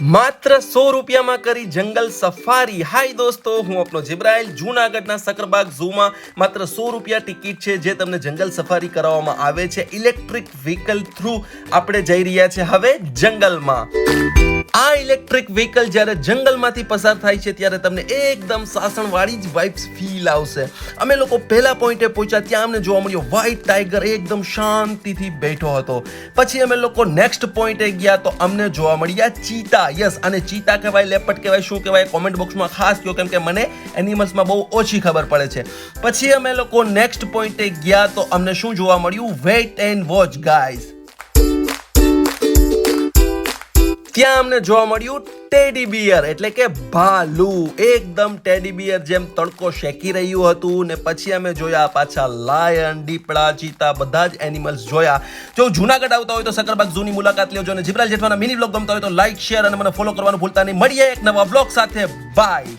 માત્ર સો રૂપિયામાં કરી જંગલ સફારી. હાય દોસ્તો, હું આપનો જિબ્રાઇલ જૂનાગઢના સકરબાગ ઝૂમાં માત્ર સો રૂપિયા ટિકિટ છે જે તમને જંગલ સફારી કરાવવામાં આવે છે. ઇલેક્ટ્રિક વ્હીકલ થ્રુ આપણે જઈ રહ્યા છે હવે જંગલમાં. આ ઇલેક્ટ્રિક વ્હીકલ જ્યારે જંગલમાંથી પસાર થાય છે ત્યારે તમને એકદમ સાસણવાળી જ વાઇબ્સ ફીલ આવશે. અમે લોકો પહેલા પોઈન્ટે પહોંચ્યા, ત્યાં અમને જોવા મળ્યો વ્હાઇટ ટાઈગર એકદમ શાંતિથી બેઠો હતો. પછી અમે લોકો નેક્સ્ટ પોઈન્ટે ગયા તો અમને જોવા મળ્યા ચીતા. યસ અને ચીતા કહેવાય લેપટ કહેવાય, શું કહેવાય કોમેન્ટ બોક્સમાં ખાસ કહો કેમ કે મને એનિમલ્સમાં બહુ ઓછી ખબર પડે છે. પછી અમે લોકો નેક્સ્ટ પોઈન્ટે ગયા તો અમને શું જોવા મળ્યું? વેઇટ એન્ડ વોચ ગાઈઝ ત્યાં અમને જોવા મળ્યું? ટેડી બિયર એટલે કે ભાલુ. એકદમ ટેડી બિયર જેમ તડકો શેકી રહ્યું હતું ને પછી અમે જોયા પાછા લાયન દીપડા, ચીતા, બધા જ એનિમલ્સ જોયા. જો જુનાગઢ આવતા હોય તો સકરબાગ ઝૂની મુલાકાત લેજો અને જીબ્રાલ જેઠવાના મિની બ્લોગ ગમતા હોય તો લાઈક શેર અને મને ફોલો કરવાનું ભૂલતા નહીં. મળીએ એક નવા બ્લોગ સાથે. બાય